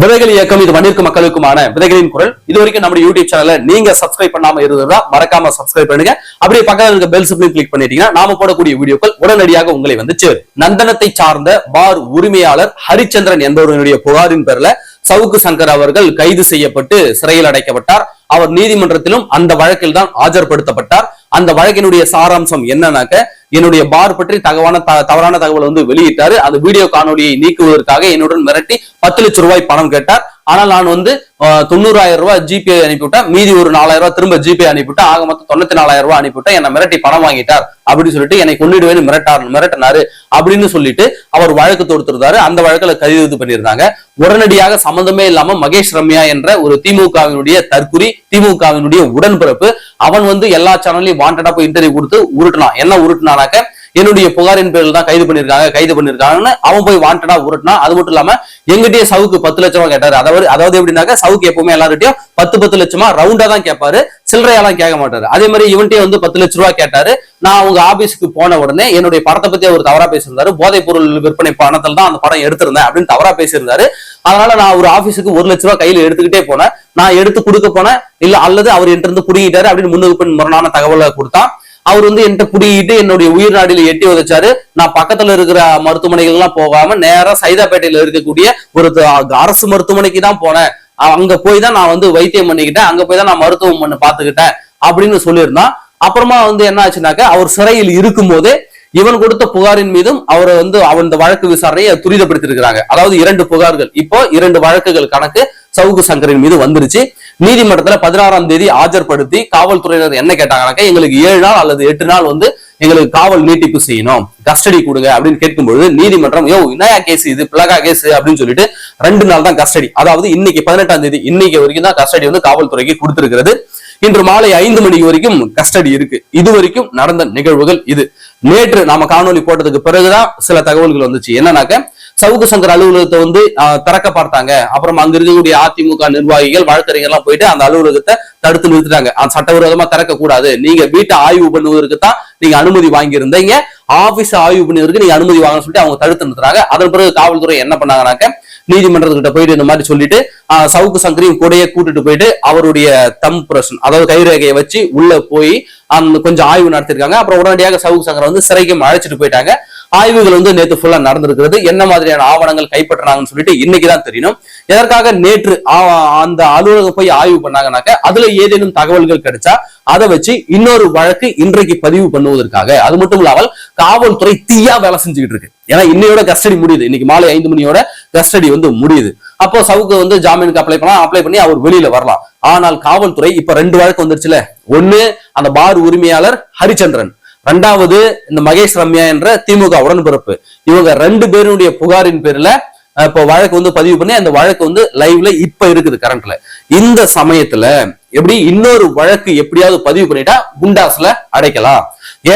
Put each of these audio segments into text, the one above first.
விதைகள் இயக்கம் இது மண்ணிற்கு மக்களுக்குமான விதைகளின் குரல். இது வரைக்கும் நம்ம யூடியூப் சேனல்ல நீங்க சப்ஸ்கிரைப் பண்ணாம இருந்ததா மறக்காம சப்ஸ்கிரைப் பண்ணுங்க. அப்படியே பக்கத்தில் இருக்க பெல் சிப்ளையும் கிளிக் பண்ணிட்டீங்கன்னா நாம போடக்கூடிய வீடியோக்கள் உடனடியாக உங்களை வந்து சேரும். நந்தனத்தை சார்ந்த பார் உரிமையாளர் ஹரிச்சந்திரன் என்பவருடைய புகாரின் பேர்ல சவுக்கு சங்கர் அவர்கள் கைது செய்யப்பட்டு சிறையில் அடைக்கப்பட்டார். அவர் நீதிமன்றத்திலும் அந்த வழக்கில் தான் ஆஜர்படுத்தப்பட்டார். அந்த வழக்கினுடைய சாராம்சம் என்னன்னாக்க என்னுடைய பார் பற்றி தகவான த- தவறான தகவல் வந்து வெளியிட்டாரு. அந்த வீடியோ காணொலியை நீக்குவதற்காக என்னுடன் மிரட்டி பத்து லட்சம் ரூபாய் பணம் கேட்டார். ஆனால் நான் வந்து தொண்ணூறாயிரம் ரூபாய் ஜிபே அனுப்பிவிட்டேன். மீதி ஒரு நாலாயிரம் ரூபாய் திரும்ப ஜிபே அனுப்பிவிட்டேன் ஆக மொத்தம் தொண்ணூத்தி நாலாயிரம் ரூபாய் அனுப்பிவிட்டேன் என்னை மிரட்டி பணம் வாங்கிட்டார் அப்படின்னு சொல்லிட்டு என்னை கொண்டுடுவேன்னு மிரட்டார் மிரட்டினாரு அப்படின்னு சொல்லிட்டு அவர் வழக்கு தொடுத்திருந்தாரு. அந்த வழக்குல கைது பண்ணியிருந்தாங்க. உடனடியாக சம்பந்தமே இல்லாம மகேஷ் ரம்யா என்ற ஒரு திமுகவினுடைய தற்குறி திமுகவினுடைய உடன்பிறப்பு அவன் வந்து எல்லா சேனல்லையும் வாண்டடா போய் இன்டர்வியூ கொடுத்து உருட்டினான். என்ன உருட்டினானாக்க என்னுடைய புகாரின் பேரில் தான் கைது பண்ணிருக்காங்க கைது பண்ணிருக்காங்கன்னு அவன் போய் வாண்டடா உருட்டினா அது மட்டும் இல்லாம எங்கிட்டயே சவுக்கு பத்து லட்சம் ரூபாய் கேட்டாரு. அதாவது அதாவது எப்படின்னாக்க சவுக்கு எப்பவுமே எல்லார்கிட்டயும் பத்து பத்து லட்சமா ரவுண்டா தான் கேட்பாரு சில்லறையெல்லாம் கேட்க மாட்டாரு. அதே மாதிரி இவன்ட்டே வந்து பத்து லட்ச ரூபா கேட்டாரு. நான் அவங்க ஆபீஸ்க்கு போன உடனே என்னுடைய படத்தை பத்தி அவர் தவறா பேசியிருந்தாரு. போதைப் பொருள் விற்பனை பணத்தில் தான் அந்த படம் எடுத்திருந்தேன் அப்படின்னு தவறா பேசியிருந்தாரு. அதனால நான் ஒரு ஆபீஸுக்கு ஒரு லட்ச ரூபா கையில எடுத்துக்கிட்டே போனேன். நான் எடுத்து கொடுக்க போனேன். இல்ல அல்லது அவர் என்கிட்ட இருந்து புடிங்கிட்டாரு அப்படின்னு முன்னுக்கு பின் முரணான தகவலை கொடுத்தான். அவர் வந்து என்கிட்ட குடியிட்டு என்னுடைய உயிர் நாடியில எட்டி உதைச்சாரு. நான் பக்கத்துல இருக்கிற மருத்துவமனைகள் எல்லாம் போகாம நேரா சைதாப்பேட்டையில இருக்கக்கூடிய ஒரு அரசு மருத்துவமனைக்கு தான் போனேன். அங்க போய் தான் நான் வந்து வைத்தியம் பண்ணிக்கிட்டேன். அங்க போய் தான் நான் மருத்துவம் பண்ண பாத்துக்கிட்டேன் அப்படின்னு சொல்லியிருந்தான். அப்புறமா வந்து என்ன ஆச்சுனாக்க அவர் சிறையில் இருக்கும்போதே இவன் கொடுத்த புகாரின் மீதும் அவரை வந்து அவன் இந்த வழக்கு விசாரணையை துரிதப்படுத்திருக்கிறாங்க அதாவது இரண்டு புகார்கள். இப்போ இரண்டு வழக்குகள் கணக்கு சவுக்கு சங்கரின் மீது வந்துருச்சு. நீதிமன்றத்துல பதினாறாம் தேதி ஆஜர்படுத்தி காவல்துறையினர் என்ன கேட்டாங்கன்னாக்க எங்களுக்கு ஏழு நாள் அல்லது எட்டு நாள் வந்து எங்களுக்கு காவல் நீட்டிப்பு செய்யணும். கஸ்டடி கொடுங்க அப்படின்னு கேட்கும்பொழுது நீதிமன்றம் யோ என்னயா கேஸ் இது? பிளகா கேஸ் அப்படின்னு சொல்லிட்டு ரெண்டு நாள் தான் கஸ்டடி. அதாவது இன்னைக்கு பதினெட்டாம் தேதி இன்னைக்கு வரைக்கும் தான் கஸ்டடி வந்து காவல்துறைக்கு கொடுத்திருக்கிறது. இன்று மாலை ஐந்து மணிக்கு வரைக்கும் கஸ்டடி இருக்கு. இது வரைக்கும் நடந்த நிகழ்வுகள் இது. நேற்று நாம காணொளி போட்டதுக்கு பிறகுதான் சில தகவல்கள் வந்துச்சு. என்னன்னாக்க சவுக்கு சங்கர் அலுவலகத்தை வந்து திறக்க பார்த்தாங்க. அப்புறம் அங்க இருக்கக்கூடிய அதிமுக நிர்வாகிகள் வழக்கறிஞர்லாம் போயிட்டு அந்த அலுவலகத்தை தடுத்து நிறுத்திட்டாங்க. அந்த சட்டவிரோதமா திறக்க கூடாது நீங்க வீட்டை ஆய்வு பண்ணுவதற்கு தான் நீங்க அனுமதி வாங்கியிருந்தீங்க. ஆபீஸ் ஆய்வு பண்ணுவதற்கு நீங்க அனுமதி வாங்கன்னு சொல்லிட்டு அவங்க தடுத்து நிறுத்துறாங்க அதன் பிறகு காவல்துறை என்ன பண்ணாங்கனாக்க நீதிமன்றத்துக்கிட்ட போயிட்டு இந்த மாதிரி சொல்லிட்டு சவுக்கு சங்கரையும் கூடையே கூட்டிட்டு போயிட்டு அவருடைய தம் பிரசன் அதாவது கைரேகையை வச்சு உள்ள போய் கொஞ்சம் ஆய்வு நடத்திருக்காங்க. அப்புறம் உடனடியாக சவுக்கு சங்கரை வந்து சிறைக்கும் அழைச்சிட்டு போயிட்டாங்க. ஆய்வுகள் வந்து நேத்து ஃபுல்லா நடந்திருக்கிறது. என்ன மாதிரியான ஆவணங்கள் கைப்பற்றினாங்கன்னு சொல்லிட்டு இன்னைக்கு தான் தெரியணும். எதற்காக நேற்று அந்த அலுவலகம் போய் ஆய்வு பண்ணாங்கனாக்க அதுல ஏதேனும் தகவல்கள் கிடைச்சா அதை வச்சு இன்னொரு வழக்கு இன்றைக்கு பதிவு பண்ணுவதற்காக. அது மட்டும் இல்லாமல் காவல்துறை தீயா வேலை செஞ்சுக்கிட்டு இருக்கு. ஏன்னா இன்னையோட கஸ்டடி முடியுது. இன்னைக்கு மாலை ஐந்து மணியோட கஸ்டடி வந்து முடியுது. அப்போ சவுக்கு வந்து ஜாமீனுக்கு அப்ளை பண்ணலாம். அப்ளை பண்ணி அவர் வெளியில வரலாம். ஆனால் காவல்துறை இப்ப ரெண்டு வழக்கு வந்துருச்சுல. ஒண்ணு அந்த பார் உரிமையாளர் ஹரிச்சந்திரன். ரெண்டாவது இந்த மகேஷ் ரம்யா என்ற திமுக உடன்பிறப்பு. இவங்க ரெண்டு பேருடைய புகாரின் பேர்ல இப்போ வழக்கு வந்து பதிவு பண்ணி அந்த வழக்கு வந்து லைவ்ல இப்ப இருக்குது கரண்ட்ல இந்த சமயத்துல எப்படி இன்னொரு வழக்கு எப்படியாவது பதிவு பண்ணிட்டா குண்டாஸ்ல அடைக்கலாம்.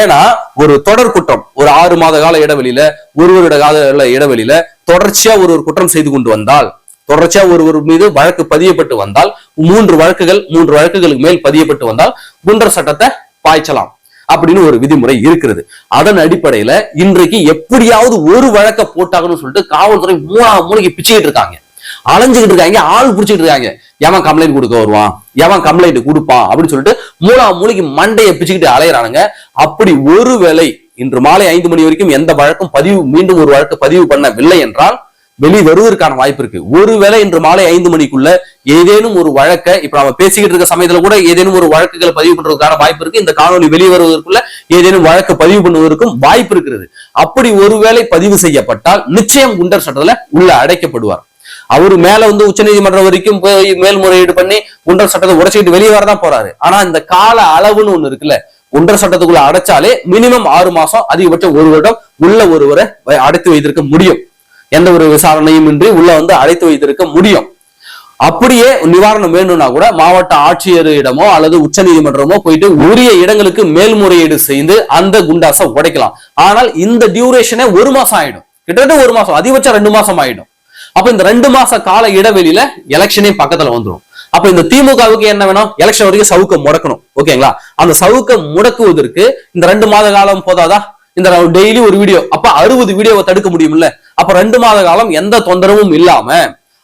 ஏன்னா ஒரு தொடர் குற்றம் ஒரு ஆறு மாத கால இடைவெளியில ஒரு வருட கால இடைவெளியில தொடர்ச்சியா ஒரு ஒரு குற்றம் செய்து கொண்டு வந்தால் தொடர்ச்சியா ஒருவர் மீது வழக்கு பதியப்பட்டு வந்தால் மூன்று வழக்குகள் மூன்று வழக்குகளுக்கு மேல் பதியப்பட்டு வந்தால் குண்டர் சட்டத்தை பாய்ச்சலாம். அப்படின்னு ஒரு விதிமுறை இருக்கிறது. அதன் அடிப்படையில இன்றைக்கு எப்படியாவது ஒரு வழக்க போட்டாங்கன்னு சொல்லிட்டு காவல்துறை மூணா மூளைக்கு பிச்சுக்கிட்டு இருக்காங்க. அலைஞ்சுக்கிட்டு இருக்காங்க ஆள் பிடிச்சிட்டு இருக்காங்க. எவன் கம்ப்ளைண்ட் கொடுக்க வருவான்? எவன் கம்ப்ளைண்ட் கொடுப்பான் அப்படின்னு சொல்லிட்டு மூணா மூளைக்கு மண்டையை பிச்சுக்கிட்டு அலையறானுங்க. அப்படி ஒருவேளை இன்று மாலை ஐந்து மணி வரைக்கும் எந்த வழக்கும் பதிவு மீண்டும் ஒரு வழக்கு பதிவு பண்ணவில்லை என்றால் வெளி வருவதற்கான வாய்ப்பு இருக்கு. ஒருவேளை இன்று மாலை ஐந்து மணிக்குள்ள ஏதேனும் ஒரு வழக்க இப்ப நம்ம பேசிக்கிட்டு இருக்க சமயத்துல கூட ஏதேனும் ஒரு வழக்குகளை பதிவு பண்றதுக்கான வாய்ப்பு இருக்கு. இந்த காணொலி வெளிவருவதற்குள்ள ஏதேனும் வழக்கு பதிவு பண்ணுவதற்கும் வாய்ப்பு இருக்கிறது. அப்படி ஒருவேளை பதிவு செய்யப்பட்டால் நிச்சயம் குண்டர் சட்டத்துல உள்ள அடைக்கப்படுவார். அவரு மேல வந்து உச்சநீதிமன்றம் வரைக்கும் போய் மேல்முறையீடு பண்ணி குண்டர் சட்டத்தை உடைச்சிக்கிட்டு வெளியே வரதான் போறாரு. ஆனா இந்த கால அளவுன்னு ஒண்ணு இருக்குல்ல குண்டர் சட்டத்துக்குள்ள அடைச்சாலே மினிமம் ஆறு மாசம் அதிகபட்சம் ஒரு வருடம் உள்ள ஒருவரை வை- அடைத்து வைத்திருக்க முடியும். எந்த ஒரு விசாரணையும் இன்றி உள்ள வந்து அடைத்து வைத்திருக்க முடியும். அப்படியே நிவாரணம் வேணும்னா கூட மாவட்ட ஆட்சியரிடமோ அல்லது உச்ச நீதிமன்றமோ போயிட்டு உரிய இடங்களுக்கு மேல்முறையீடு செய்து அந்த குண்டாசை உடைக்கலாம். ஆனால் இந்த டியூரேஷனே ஒரு மாசம் ஆயிடும். கிட்டத்தட்ட ஒரு மாசம் அதிகபட்சம் ரெண்டு மாசம் ஆயிடும். அப்ப இந்த ரெண்டு மாச கால இடைவெளியில எலெக்ஷனே பக்கத்துல வந்துரும். அப்ப இந்த திமுகவுக்கு என்ன வேணும்? எலெக்ஷன் வரைக்கும் சவுக்க முடக்கணும். ஓகேங்களா? அந்த சவுக்க முடக்குவதற்கு இந்த ரெண்டு மாத காலம் போதாதா? இந்த டெய்லி ஒரு வீடியோ அப்ப அறுபது வீடியோவை தடுக்க முடியும்ல? அப்ப ரெண்டு மாத காலம் எந்த தொந்தரவும் இல்லாம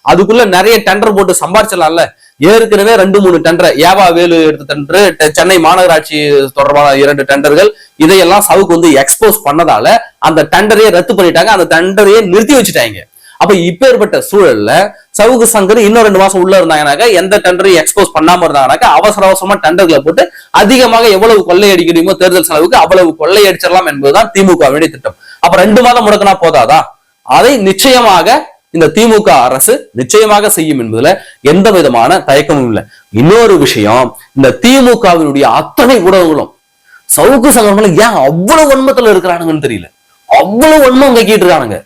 அதுக்குள்ள நிறைய டெண்டர் போட்டு சம்பாரிச்சிடலாம்ல? ஏற்கனவே ரெண்டு மூணு டெண்டர் ஏவா வேலு எடுத்த டெண்டரு சென்னை மாநகராட்சி தொடர்பான இரண்டு டெண்டர்கள் இதையெல்லாம் சவுக்கு வந்து எக்ஸ்போஸ் பண்ணதால அந்த டெண்டரையே ரத்து பண்ணிட்டாங்க. அந்த டெண்டரையே நிறுத்தி வச்சுட்டாங்க. அப்ப இப்பேற்பட்ட சூழல்ல சவுக்கு சங்கர் இன்னும் ரெண்டு மாசம் உள்ள இருந்தாங்கனாக்கா எந்த டெண்டரையும் எக்ஸ்போஸ் பண்ணாம இருந்தாங்கனாக்கா அவசர அவசரமா டெண்டர்களை போட்டு அதிகமாக எவ்வளவு கொள்ளையடிக்கிறீமோ தேர்தல் செலவுக்கு அவ்வளவு கொள்ளையடிச்சிடலாம் என்பதுதான் திமுக வேண்டிய திட்டம். அப்ப ரெண்டு மாதம் முடக்கினா போதாதா? அதை நிச்சயமாக இந்த திமுக அரசு நிச்சயமாக செய்யும் என்பதுல எந்த விதமான தயக்கமும் இல்லை. இன்னொரு விஷயம் இந்த திமுகவினுடைய அத்தனை ஊடகங்களும் சவுக்கு சங்கங்களும் ஏன் அவ்வளவு வன்மத்துல இருக்கிறானுங்கன்னு தெரியல. அவ்வளவு வன்மம் கைக்கிட்டு இருக்கானுங்க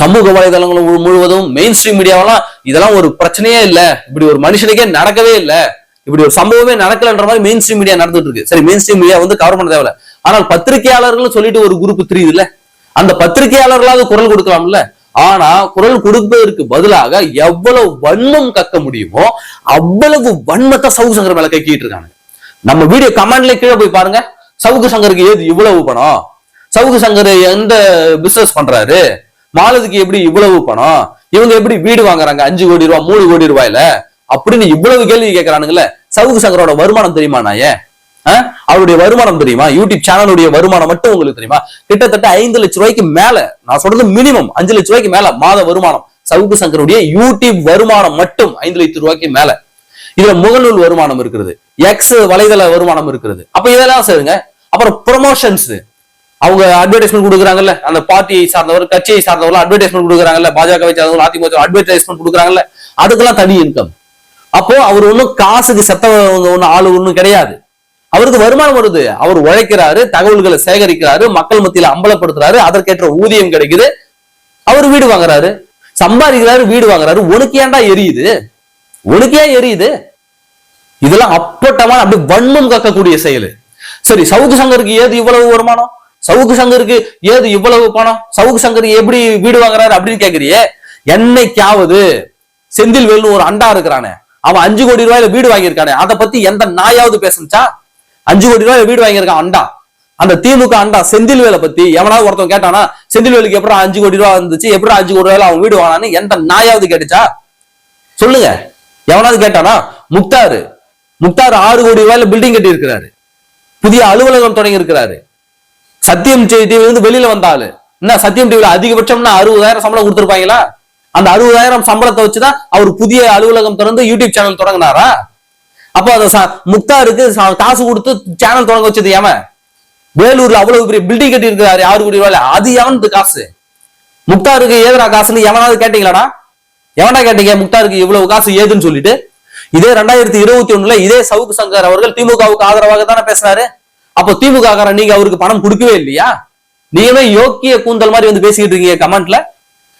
சமூக வலைதளங்கள் முழுவதும் மெயின் ஸ்ட்ரீம் மீடியாவெல்லாம் இதெல்லாம் ஒரு பிரச்சனையே இல்ல. இப்படி ஒரு மனுஷனுக்கே நடக்கவே இல்லை. இப்படி ஒரு சம்பவமே நடக்கலன்ற மாதிரி மெயின் ஸ்ட்ரீம் மீடியா நடந்துட்டு இருக்கு சரி மெயின் ஸ்ட்ரீம் மீடியா வந்து கவர் பண்ண தேவையில்ல. ஆனால் பத்திரிகையாளர்கள் சொல்லிட்டு ஒரு குரூப் தெரியுது இல்ல. அந்த பத்திரிகையாளர்களாவது குரல் கொடுக்கலாம்ல. ஆனா குரல் கொடுப்பதற்கு பதிலாக எவ்வளவு வன்மம் கக்க முடியுமோ அவ்வளவு வன்மத்தை சவுக்கு சங்கர் மேல கக்கிட்டு இருக்காங்க. நம்ம வீடியோ கமெண்ட்ல கீழே போய் பாருங்க. சவுக்கு சங்கருக்கு ஏது இவ்வளவு பணம்? சவுக்கு சங்கர் எந்த பிசினஸ் பண்றாரு? மாலதிக்கு எப்படி இவ்வளவு பணம்? இவங்க எப்படி வீடு வாங்குறாங்க? அஞ்சு கோடி ரூபாய் மூணு கோடி ரூபாயில? அப்படின்னு இவ்வளவு கேள்வி கேட்கறானுங்களே. சவுக்கு சங்கரோட வருமானம் தெரியுமா நாயே? ஆஹ்? அவருடைய வருமானம் தெரியுமா? யூடியூப் சேனலுடைய வருமானம் மட்டும் உங்களுக்கு தெரியுமா? கிட்டத்தட்ட ஐந்து லட்ச ரூபாய்க்கு மேல நான் சொல்றது மினிமம் அஞ்சு லட்ச ரூபாய்க்கு மேல மாத வருமானம். சவுக்கு சங்கருடைய யூடியூப் வருமானம் மட்டும் ஐந்து லட்ச ரூபாய்க்கு மேல. இதுல முகநூல் வருமானம் இருக்கிறது. எக்ஸ் வலைதள வருமானம் இருக்கிறது. அப்ப இதெல்லாம் சரிங்க. அப்புறம் ப்ரொமோஷன்ஸ் அவங்க அட்வர்டைஸ்மெண்ட் கொடுக்குறாங்கல்ல அந்த பார்ட்டியை சார்ந்தவர் கட்சியை சார்ந்தவர் அட்வர்டைஸ்மெண்ட் கொடுக்குறாங்கல்ல பாஜகவை சார்ந்தவர் அதிமுக அட்வர்டைஸ்மெண்ட் கொடுக்குறாங்கல்ல அதுக்கெல்லாம் தனி இன்கம் அப்போ அவர் ஒன்றும் காசுக்கு செத்த ஒன்றும் ஆளு ஒன்றும் கிடையாது. அவருக்கு வருமானம் வருது. அவர் உழைக்கிறாரு தகவல்களை சேகரிக்கிறாரு மக்கள் மத்தியில அம்பலப்படுத்துறாரு அதற்கேற்ற ஊதியம் கிடைக்குது. அவர் வீடு வாங்குறாரு. சம்பாதிக்கிறாரு வீடு வாங்குறாரு. உனக்கு ஏன்டா எரியுது? உனக்கு ஏன் எரியுது? இதெல்லாம் அப்பட்டமான அப்படி வன்மம் கக்கக்கூடிய செயல். சரி சவுக்கு சங்கருக்கு ஏது இவ்வளவு வருமானம்? சவுக்கு சங்கருக்கு ஏது இவ்வளவு பணம்? சவுக்கு சங்கர் எப்படி வீடு வாங்குறாரு அப்படின்னு கேக்குறியே? என்னைக்காவது செந்தில் வேலு ஒரு அண்டா இருக்கிறானே அவன் அஞ்சு கோடி ரூபாயில வீடு வாங்கியிருக்கானே அதை பத்தி எந்த நாயாவது பேசுச்சா அஞ்சு கோடி ரூபாயில வீடு வாங்கியிருக்கான் அண்டா. அந்த திமுக அண்டா செந்தில் வேலை பத்தி எவனாவது ஒருத்தன் கேட்டானா செந்தில் வேலுக்கு எப்படி அஞ்சு கோடி ரூபா இருந்துச்சு எப்படி அஞ்சு கோடி ரூபாயில அவன் வீடு வாங்கினான்னு எந்த நாயாவது கேட்டுச்சா? சொல்லுங்க. எவனாவது கேட்டானா முக்தாரு முக்தார் ஆறு கோடி ரூபாயில பில்டிங் கட்டி இருக்கிறாரு புதிய அலுவலகம் தொடங்கி இருக்கிறாரு சத்தியம் டிவி வந்து வெளியில வந்தாலு என்ன சத்தியம் டிவில அதிகபட்சம்னா அறுபதாயிரம் சம்பளம் கொடுத்துருப்பாங்களா? அந்த அறுபதாயிரம் சம்பளத்தை வச்சுதான் அவர் புதிய அலுவலகம் திறந்து யூடியூப் சேனல் தொடங்கினாரா? அப்போ அந்த முக்தாருக்கு காசு கொடுத்து சேனல் தொடங்க வச்சது ஏவன் வேலூர்ல அவ்வளவு பெரிய பில்டிங் கட்டி இருக்கிறாரு ஆறு கோடி ரூபாய் அது எவனுக்கு காசு? முக்தாருக்கு ஏதுடா காசுன்னு எவனாவது கேட்டீங்களாடா? எவன்டா கேட்டீங்க? முக்தாருக்கு இவ்வளவு காசு ஏதுன்னு சொல்லிட்டு. இதே ரெண்டாயிரத்தி இருபத்தி ஒண்ணுல இதே சவுக்கு சங்கர் அவர்கள் திமுகவுக்கு ஆதரவாக தானே பேசினாரு அப்போ திமுக காரன் நீங்க அவருக்கு பணம் கொடுக்கவே இல்லையா? நீங்களே யோக்கிய கூந்தல் மாதிரி வந்து பேசிக்கிட்டு இருக்கீங்க கமெண்ட்ல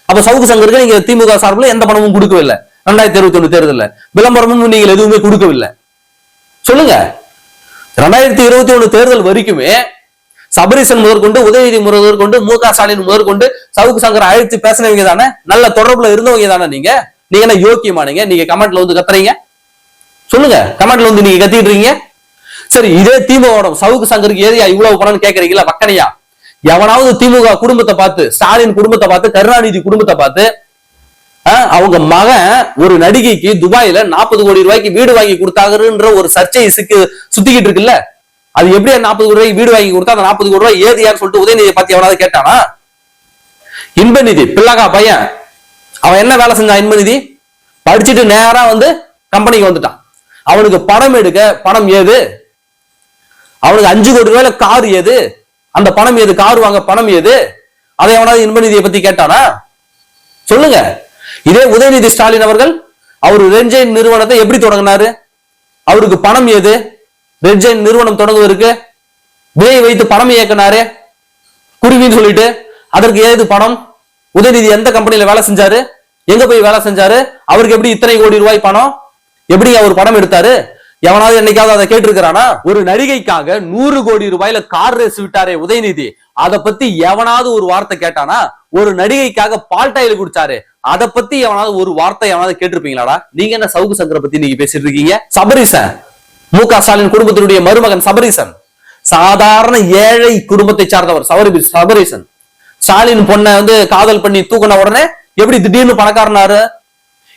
அப்ப சவுக்கு சங்கருக்கு நீங்க திமுக சார்பில் எந்த பணமும் கொடுக்கவில்லை. ரெண்டாயிரத்தி இருபத்தி ஒண்ணு தேர்தலில். விளம்பரமும் நீங்கள் எதுவுமே கொடுக்கவில்லை. சொல்லுங்க. ரெண்டாயிரத்தி இருபத்தி ஒண்ணு தேர்தல் வரைக்குமே சபரீசன் முதற்கொண்டு உதயநிதி முதற்கொண்டு மு க ஸ்டாலின் முதற்கொண்டு சவுக்கு சங்கர் அழைத்து பேசினவங்க தானே? நல்ல தொடர்புல இருந்தவங்க தானே நீங்க? நீங்க என்ன யோக்கியமானீங்க நீங்க? கமெண்ட்ல வந்து கத்துறீங்க? சொல்லுங்க. கமெண்ட்ல வந்து நீங்க கத்திட்டு இருக்கீங்க. சரி இதே திமுக சவுக்கு சங்கருக்கு ஏரியா இவ்வளவு பணம்னு கேக்குறீங்களா வக்கனையா? எவனாவது திமுக குடும்பத்தை பார்த்து ஸ்டாலின் குடும்பத்தை பார்த்து கருணாநிதி குடும்பத்தை பார்த்து ஆஹ், அவங்க மகன் ஒரு நடிகைக்கு துபாயில நாற்பது கோடி ரூபாய்க்கு வீடு வாங்கி கொடுத்தாங்கன்ற ஒரு சர்ச்சை சிக்கு சுத்திக்கிட்டு இருக்குல்ல? அது எப்படி நாற்பது கோடி ரூபாய்க்கு வீடு வாங்கி கொடுத்தா அந்த நாற்பது கோடி ரூபாய் ஏதியான்னு சொல்லிட்டு உதயநிதியை பத்தி எவனாவது கேட்டானா? இன்பநிதி பிள்ளைகா பையன். அவன் என்ன வேலை செஞ்சான் இன்பநிதி? படிச்சுட்டு நேரா வந்து கம்பெனிக்கு வந்துட்டான். அவனுக்கு பணம் எடுக்க பணம் ஏது? அவனுக்கு அஞ்சு கோடி ரூபாயில கார் எது அந்த பணம் எது கார் வாங்க பணம் எது அதை எவனாவது இன்பநிதியை பத்தி கேட்டானா? சொல்லுங்க. இதே உதயநிதி ஸ்டாலின் அவர்கள் அவர் ரெட்ஜைன் நிறுவனத்தை எப்படி தொடங்கினாரு? அவருக்கு பணம் எது ரெட்ஜைன் நிறுவனம் தொடங்குவதற்கு விலை வைத்து பணம் இயக்குனாரு. குருவின்னு சொல்லிட்டு அதற்கு ஏது பணம்? உதயநிதி எந்த கம்பெனியில வேலை செஞ்சாரு? எங்க போய் வேலை செஞ்சாரு? அவருக்கு எப்படி இத்தனை கோடி ரூபாய் பணம்? எப்படி அவர் பணம் எடுத்தாரு? எவனாவது என்னைக்காவது அதை கேட்டிருக்கிறானா? ஒரு நடிகைக்காக நூறு கோடி ரூபாயில கார் ரேஸ் விட்டாரே உதயநிதி. அதை பத்தி எவனாவது ஒரு வார்த்தை கேட்டானா? ஒரு நடிகைக்காக பால் டாயில் குடிச்சாரு. அதை பத்தி எவனாவது ஒரு வார்த்தை எவனாவது கேட்டிருப்பீங்களாடா? நீங்க என்ன சவுக்கு சங்கரை பத்தி நீங்க பேசிட்டு இருக்கீங்க? சபரிசன். மு க ஸ்டாலின் குடும்பத்தினுடைய மருமகன் சபரிசன். சாதாரண ஏழை குடும்பத்தை சார்ந்தவர் சபரி சபரீசன். ஸ்டாலின் பொண்ணை வந்து காதல் பண்ணி தூக்குன உடனே எப்படி திடீர்னு பணக்காரனாரு?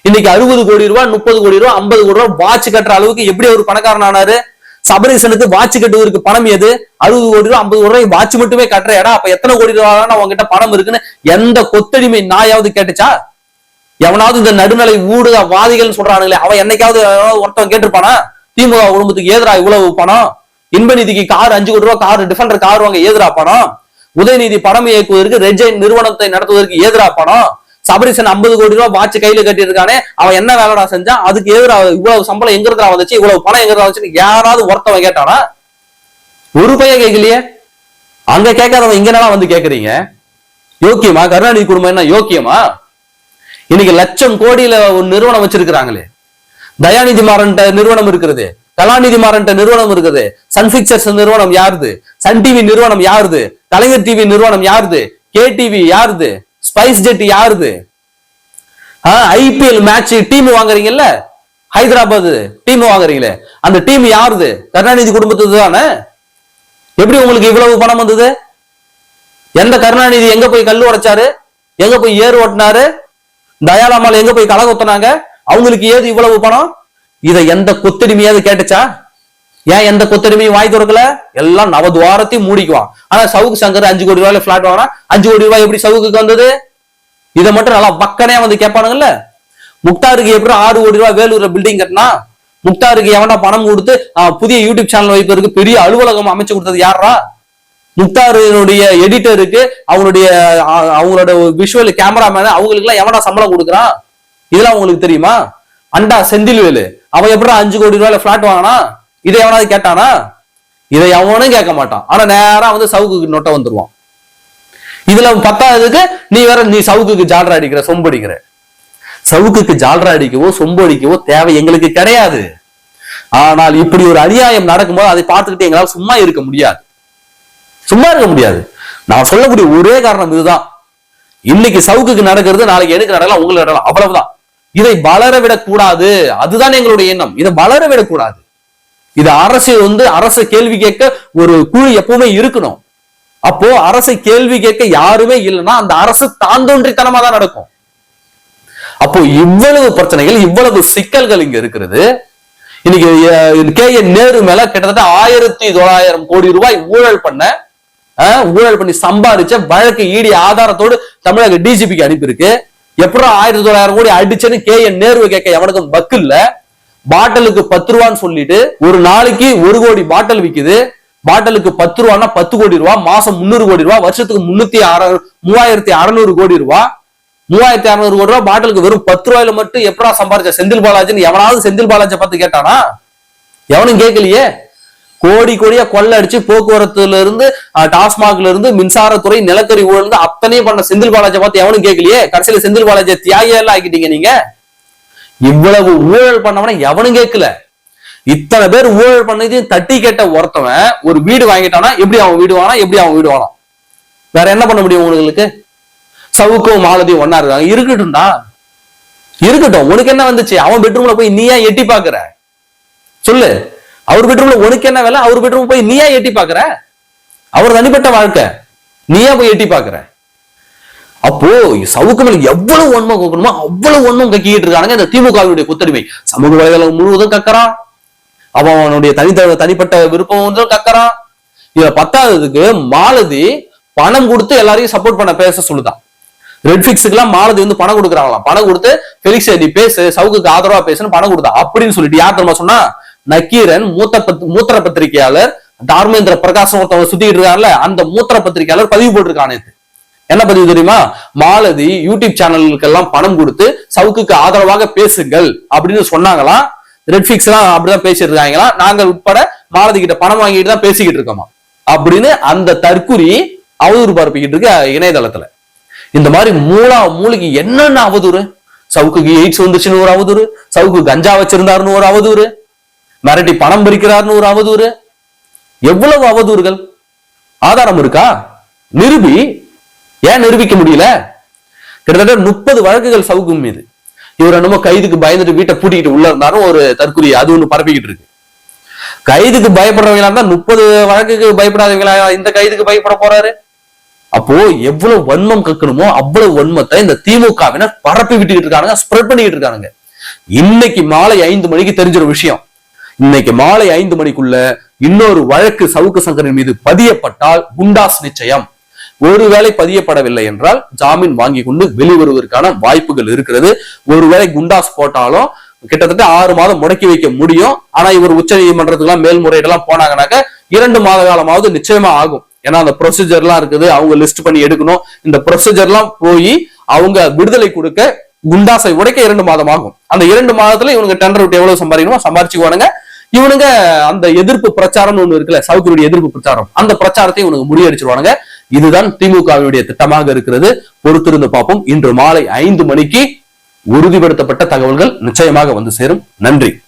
இன்னைக்கு அறுபது கோடி ரூபாய் முப்பது கோடி ரூபாய் ஐம்பது கோடி ரூபாய் வாட்ச் கட்டுற அளவுக்கு எப்படி ஒரு பணக்காரன் ஆனாரு சபரீசனுக்கு வாட்ச் கட்டுவதற்கு பணம் எது? அறுபது கோடி ரூபாய் ஐம்பது கோடி ரூபாய் வாட்ச் மட்டுமே கட்டுற இடம். அப்ப எத்தனை கோடி ரூபாய் உங்ககிட்ட பணம் இருக்குன்னு எந்த கொத்தடிமை நாயாவது கேட்டுச்சா? எவனாவது இந்த நடுநிலை ஊடுக வாதிகள் சொல்றானுங்களே அவன் என்னைக்காவது ஒருத்தவன் கேட்டிருப்பானா? திமுக குடும்பத்துக்கு ஏதுரா இவ்வளவு பணம்? இன்பநிதிக்கு கார் அஞ்சு கோடி ரூபாய் கார் டிஃபெண்டர் கார் வாங்க ஏதுரா பணம்? உதயநிதி படம் இயக்குவதற்கு ரெஜை நிறுவனத்தை நடத்துவதற்கு ஏதுரா பணம்? சபரிசன் ஐம்பது கோடி ரூபாய் வாட்ச் கையில கட்டியிருக்கானே அவன் என்ன வேலைடா செஞ்சான் அதுக்கு எதிராக இவ்வளவு சம்பளம் எங்க இருந்தா வந்துச்சு இவ்வளவு பணம் எங்க இருந்தா வந்துச்சு யாராவது ஒருத்தவன் கேட்டானா? ஒரு பையன் கேட்கலையே அங்க கேட்காதவன் இங்க என்னடா வந்து கேக்குறீங்க. யோக்கியமா? கருணாநிதி குடும்பம் என்ன யோக்கியமா? இன்னைக்கு லட்சம் கோடியில ஒரு நிறுவனம் வச்சிருக்கிறாங்களே. தயாநிதி மாறன் நிறுவனம் இருக்கிறது. கலாநிதி மாறன் நிறுவனம் இருக்குது. சன் பிக்சர்ஸ் நிறுவனம் யாருது? சன் டிவி நிறுவனம் யாருது? கலைஞர் டிவி நிறுவனம் யாருது? கே டிவி யாருது? ஸ்பைஸ் ஜெட் யாருது? ஐபிஎல் மேட்ச் டீம் வாங்குறீங்கல்ல? ஹைதராபாத் டீம் வாங்குறீங்களே. அந்த டீம் யாருது? கருணாநிதி குடும்பத்துக்கு தானே? எப்படி உங்களுக்கு இவ்வளவு பணம் வந்தது? எந்த கருணாநிதி எங்க போய் கல் உடைச்சாரு? எங்க போய் ஏர் ஓட்டினாரு? தயாலாமால் எங்க போய் களை குத்துனாங்க? அவங்களுக்கு ஏது இவ்வளவு பணம்? இதை எந்த கொத்தடிமையாவது கேட்டுச்சா? ஏன் எந்த கொத்தடிமையும் வாய் திறக்கல? எல்லாம் நவதுவாரத்தையும் மூடிக்குவான். ஆனா சவுக்கு சங்கர் அஞ்சு கோடி ரூபாயில பிளாட் வாங்கினா அஞ்சு கோடி ரூபாய் எப்படி சவுக்கு வந்தது? இதை மட்டும் நல்லா பக்கனே வந்து கேட்பானுங்கல்ல? முக்தாருக்கு எப்படி ஆறு கோடி ரூபாய் வேலூர்ல பில்டிங் கட்டினா முக்தாருக்கு எவனா பணம் கொடுத்து புதிய யூடியூப் சேனல் வைப்பதற்கு பெரிய அலுவலகம் அமைச்சு கொடுத்தது யாரா முக்தாரினுடைய எடிட்டருக்கு அவங்களுடைய அவங்களோட விஷுவல் கேமராமேன் அவங்களுக்கு எல்லாம் எவனா சம்பளம் கொடுக்குறான்? இதெல்லாம் உங்களுக்கு தெரியுமா? அண்டா செந்தில்வேலு அவன் எப்படி அஞ்சு கோடி ரூபாயில பிளாட் வாங்கினா? இதை எவனாவது கேட்டானா? இதை எவனும் கேட்க மாட்டான். ஆனா நேரம் வந்து சவுக்கு நொட்டை வந்துருவான். இதுல பத்தாவதுக்கு நீ வேற நீ சவுக்குக்கு ஜால்ரா அடிக்கிற சொம்பு அடிக்கிற. சவுக்குக்கு ஜால்ரா அடிக்கவோ சொம்பு அடிக்கவோ தேவை எங்களுக்கு கிடையாது. ஆனால் இப்படி ஒரு அநியாயம் நடக்கும்போது அதை பார்த்துக்கிட்டு எங்களால் சும்மா இருக்க முடியாது. சும்மா இருக்க முடியாது. நான் சொல்லக்கூடிய ஒரே காரணம் இதுதான். இன்னைக்கு சவுக்குக்கு நடக்கிறது நாளைக்கு எனக்கு நடக்கலாம் உங்களுக்கு நடக்கலாம் அவ்வளவுதான். இதை வளர விடக்கூடாது அதுதான் எங்களுடைய எண்ணம். இதை வளர விடக்கூடாது இது அரசு வந்து அரசு கேள்வி கேட்க ஒரு குழு எப்பவுமே இருக்கணும். அப்போ அரசை கேள்வி கேட்க யாருமே இல்லைன்னா அந்த அரசு தாந்தோன்றித்தனமா தான் நடக்கும். அப்போ இவ்வளவு பிரச்சனைகள் இவ்வளவு சிக்கல்கள் இங்க இருக்கிறது. இன்னைக்கு கே என் நேரு மேல கிட்டத்தட்ட ஆயிரத்தி தொள்ளாயிரம் கோடி ரூபாய் ஊழல் பண்ண ஊழல் பண்ணி சம்பாதிச்ச வழக்கு ஈடி ஆதாரத்தோடு தமிழக டிஜிபிக்கு அனுப்பியிருக்கு. எப்பறம் ஆயிரத்தி தொள்ளாயிரம் கோடி அடிச்சேன்னு கே என் நேருவை கேட்க எவனுக்கும் பக்கு இல்ல பாட்டிலுக்கு பத்து ரூபான்னு சொல்லிட்டு ஒரு நாளைக்கு ஒரு கோடி பாட்டில் விக்குது. பாட்டிலுக்கு பத்து ரூபான்னா பத்து கோடி ரூபா மாசம் முந்நூறு கோடி ரூபா வருஷத்துக்கு முன்னூத்தி அற மூவாயிரத்தி அறநூறு கோடி ரூபா. மூவாயிரத்தி அறநூறு கோடி ரூபா பாட்டிலுக்கு வெறும் பத்து ரூபாயில மட்டும் எப்படா சம்பாரிச்ச? செந்தில் பாலாஜின்னு எவனாவது செந்தில் பாலாஜியை பார்த்து கேட்டானா? எவனும் கேட்கலையே? கோடி கோடியா கொள்ள அடிச்சு போக்குவரத்துல இருந்து டாஸ்மாக்ல இருந்து மின்சாரத்துறை நிலக்கரி ஊழல் இருந்து அத்தனையும் பண்ண செந்தில் பாலாஜியை பார்த்து எவனும் கேட்கலையே? கடைசியில செந்தில் பாலாஜியை தியாகியா எல்லாம் ஆக்கிட்டீங்க நீங்க? இவ்வளவு ஊழல் பண்ணவன எவனும் கேட்கல. இத்தனை பேர் ஊழல் பண்ணதையும் தட்டி கேட்ட ஒருத்தவன் ஒரு வீடு வாங்கிட்டானா எப்படி அவன் வீடு வாங்கினா எப்படி அவன் வீடு வாங்கினான்? வேற என்ன பண்ண முடியும் உங்களுக்கு? சவுக்கும் மாலதியும் ஒன்னா இருக்காங்க. இருக்கட்டும்டா இருக்கட்டும். உனக்கு என்ன வந்துச்சு? அவன் பெட்ரூம்ல போய் நீ ஏன் எட்டி பாக்குற? சொல்லு. அவர் பெட்ரூம்ல உனக்கு என்ன வேலை? அவர் பெட்ரூம் போய் நீ ஏன் எட்டி பாக்குற? அவர் தனிப்பட்ட வாழ்க்கை. நீ ஏன் போய் எட்டி பாக்குற? அப்போ சவுக்கு மேல எவ்வளவு ஒன்மம் கொடுக்கணுமோ அவ்வளவு ஒன்மம் கக்கிட்டு இருக்கானுங்க இந்த திமுகவினுடைய குத்தடிமை. சமூக வலைதளம் முழுவதும் கக்கறான். அவன் அவனுடைய தனித்த தனிப்பட்ட விருப்பம் கக்கறான். இதுல பத்தாததுக்கு மாலதி பணம் கொடுத்து எல்லாரையும் சப்போர்ட் பண்ண பேச சொல்லுதான் ரெட் எல்லாம் மாலதி வந்து பணம் கொடுக்குறாங்களாம். பணம் கொடுத்து பெலிக்ஸ் நீ பேசு சவுக்குக்கு ஆதரவா பேசுன்னு பணம் கொடுத்தா. அப்படின்னு சொல்லிட்டு யார் தெரியுமா சொன்னா நக்கீரன் மூத்த பத் மூத்திர பத்திரிகையாளர் தார்மேந்திர பிரகாசம் ஒருத்தவங்க சுத்திட்டு இருக்காருல்ல அந்த மூத்திர பத்திரிகையாளர் பதிவு போட்டிருக்கானே என்ன பதிவு தெரியுமா? மாலதி யூடியூப் சேனலுக்கு எல்லாம் பணம் கொடுத்து சவுக்குக்கு ஆதரவாக பேசுங்கள் அப்படின்னு சொன்னாங்களாம். ரெட்ஃபிக்ஸ் எல்லாம் அப்படிதான் பேசிட்டு இருக்காங்களா நாங்கள் உட்பட மாலதி கிட்ட பணம் வாங்கிட்டு தான் பேசிக்கிட்டு இருக்கோமா? அப்படின்னு அந்த தற்குறி அவதூறு பரப்பிக்கிட்டு இருக்கு இணையதளத்துல. இந்த மாதிரி மூலா மூலிகை என்னென்ன அவதூறு? சவுக்குக்கு எய்ட்ஸ் வந்துச்சுன்னு ஒரு அவதூறு சவுக்கு கஞ்சா வச்சிருந்தாருன்னு ஒரு அவதூறு மிரட்டி பணம் பறிக்கிறாருன்னு ஒரு அவதூறு. எவ்வளவு அவதூறுகள்? ஆதாரம் இருக்கா? நிரூபி ஏன் நிரூபிக்க முடியல? கிட்டத்தட்ட முப்பது வழக்குகள் சவுக்கு மீது. இவர் என்னமோ கைதுக்கு பயந்துட்டு வீட்டை பூட்டிக்கிட்டு உள்ள இருந்தாலும் ஒரு தற்கொலை அது ஒண்ணு பரப்பிக்கிட்டு இருக்கு. கைதுக்கு பயப்படுறவங்களா இருந்தா முப்பது வழக்குக்கு பயப்படாதவங்களா இந்த கைதுக்கு பயப்பட போறாரு? அப்போ எவ்வளவு வன்மம் கக்கணுமோ அவ்வளவு வன்மத்தை இந்த திமுகவினர் பரப்பி விட்டுக்கிட்டு இருக்காங்க ஸ்ப்ரெட் பண்ணிக்கிட்டு இருக்காங்க இன்னைக்கு மாலை ஐந்து மணிக்கு தெரிஞ்ச ஒரு விஷயம். இன்னைக்கு மாலை ஐந்து மணிக்குள்ள இன்னொரு வழக்கு சவுக்கு சங்கரின் மீது பதியப்பட்டால் குண்டாஸ் நிச்சயம். ஒருவேளை பதியப்படவில்லை என்றால் ஜாமீன் வாங்கி கொண்டு வெளிவருவதற்கான வாய்ப்புகள் இருக்கிறது. ஒருவேளை குண்டாஸ் போட்டாலும் கிட்டத்தட்ட ஆறு மாதம் முடக்கி வைக்க முடியும். ஆனா இவர் உச்ச நீதிமன்றத்துக்குலாம் மேல்முறையீடெல்லாம் போனாங்கனாக்க இரண்டு மாத காலமாவது நிச்சயமா ஆகும். ஏன்னா அந்த ப்ரொசீஜர்லாம் இருக்குது. அவங்க லிஸ்ட் பண்ணி எடுக்கணும். இந்த ப்ரொசீஜர்லாம் போய் அவங்க விடுதலை கொடுக்க குண்டாசை உடைக்க இரண்டு மாதம் ஆகும். அந்த இரண்டு மாதத்துல இவனுக்கு டெண்டர் விட்டு எவ்வளவு சம்பாதிக்கணுமோ சம்பாரிச்சுக்குவானுங்க. இவனுங்க அந்த எதிர்ப்பு பிரச்சாரம்னு ஒண்ணு இருக்குல்ல சவுக்கருடைய எதிர்ப்பு பிரச்சாரம். அந்த பிரச்சாரத்தை இவனுக்கு முறியடிச்சிருவானுங்க. இதுதான் திமுகவினுடைய திட்டமாக இருக்கிறது. பொறுத்திருந்து பார்ப்போம். இன்று மாலை ஐந்து மணிக்கு உறுதிப்படுத்தப்பட்ட தகவல்கள் நிச்சயமாக வந்து சேரும். நன்றி.